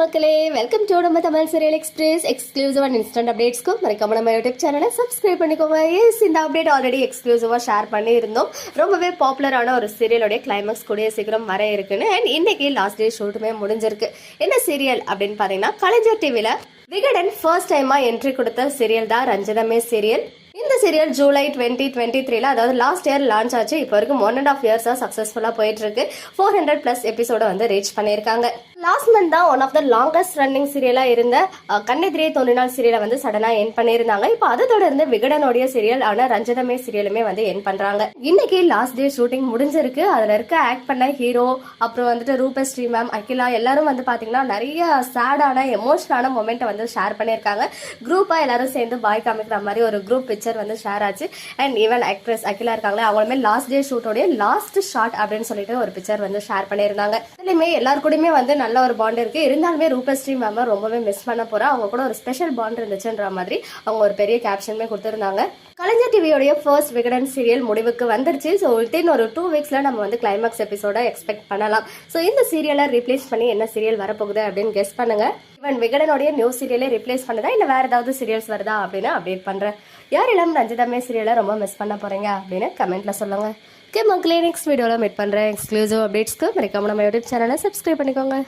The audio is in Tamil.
மக்களே வெல்கம் டு நம்ம Tamil serial express exclusive and instant அப்டேட்ஸ்க்கு மறக்காம நம்ம யூடியூப் சேனலை சப்ஸ்கிரைப் பண்ணிக்கோங்க. எஸ் இந்த அப்டேட் ஆல்ரெடி எக்ஸ்க்ளூசிவாக ஷேர் பண்ணியிருந்தோம். ரொம்பவே பாப்புலரான ஒரு சீரியலோடைய கிளைமேக்ஸ் கூடிய சீக்கிரம் வர இருக்குன்னு அண்ட் இன்னைக்கு லாஸ்ட் டே ஷூட்டுமே முடிஞ்சிருக்கு. என்ன சீரியல் அப்படின்னு பார்த்தீங்கன்னா கலைஞர் டிவியில் விகடன் ஃபர்ஸ்ட் டைமாக என்ட்ரி கொடுத்த சீரியல் தான் ரஞ்சிதமே சீரியல் இந்த சீரியல் ஜூலை டுவெண்ட்டி டுவெண்ட்டி த்ரீல அதாவது லாஸ்ட் இயர் லான்ச் ஆச்சு. இப்போ வரைக்கும் ஒன் அண்ட் ஆஃப் இயர்ஸாக சக்ஸஸ்ஃபுல்லாக போயிட்டு இருக்கு. ஃபோர் ஹண்ட்ரட் ப்ளஸ் எபிசோட வந்து ரீச் பண்ணியிருக்காங்க. லாஸ்ட் மந்த் தான் one of the longest running சீரியலாக இருந்த அஹ், கண்ணெதிரே தோன்றினால் சீரியலை வந்து சடனாக என் பண்ணியிருந்தாங்க. இப்போ அதை தொடர்ந்து விகடனுடைய சீரியல் ஆன ரஞ்சதமே சீரியலுமே வந்து என் பண்ணுறாங்க இன்னைக்கு லாஸ்ட் டே ஷூட்டிங் முடிஞ்சிருக்கு. அதில் இருக்க ஆக்ட் பண்ண ஹீரோ அப்புறம் வந்துட்டு ரூபஸ்ரீ மேம் அகிலா எல்லாரும் வந்து பார்த்தீங்கன்னா நிறைய சேடான எமோஷனலான மொமெண்ட்டை வந்து ஷேர் பண்ணியிருக்காங்க. குரூப்பாக எல்லாரும் சேர்ந்து பாய் காமிக்கிற மாதிரி ஒரு குரூப் பிக்சர் வந்து ஷேர் ஆச்சு. அண்ட் ஈவன் ஆக்ட்ரஸ் அகிலா இருக்காங்களே அவங்களுமே லாஸ்ட் டே ஷூட்டோடைய லாஸ்ட் ஷாட் அப்படின்னு சொல்லிட்டு ஒரு பிக்சர் வந்து ஷேர் பண்ணியிருந்தாங்க. இதுலையுமே எல்லாருக்கூடயுமே வந்து நல்ல ஒரு பாண்ட் இருக்கு. இருந்தாலுமே ரூபஸ்ரீ மேம் ரொம்பவே மிஸ் பண்ண போறா. அவங்க கூட ஒரு ஸ்பெஷல் பாண்ட் இருந்துச்சுன்ற மாதிரி அவங்க ஒரு பெரிய கேப்ஷனுமே கொடுத்துருந்தாங்க. கலைஞர் டிவியோடைய ஃபர்ஸ்ட் விகடன் சீரியல் முடிவுக்கு வந்துருச்சு. ஸோ வித்தின் ஒரு டூ வீக்ஸ்ல நம்ம வந்து கிளைமேக்ஸ் எபிசோட எக்ஸ்பெக்ட் பண்ணலாம். ஸோ இந்த சீரியலை ரீப்ளேஸ் பண்ணி என்ன சீரியல் வரப்போகுது அப்படின்னு கெஸ் பண்ணுங்க. ஈவன் விகடனுடைய நியூ சீரியலே ரிப்ளேஸ் பண்ணுதா? இல்லை வேற ஏதாவது சீரியல்ஸ் வருதா அப்படின்னு அப்டேட் பண்றேன். யார் இளம் ரஞ்சிதமே சீரியலை ரொம்ப மிஸ் பண்ண போறீங்க அப்படின்னு கமெண்ட்ல சொல்லுங்க. ஓகே மக்களே நெக்ஸ்ட் வீடியோவில் மீட் பண்ணுறேன் எக்ஸ்க்ளூசிவ் அப்டேட்ஸ்க்கு மறக்காம நம்ம யூடியூப் சேனலை சப்ஸ்கிரைப் பண்ணிக்கோங்க.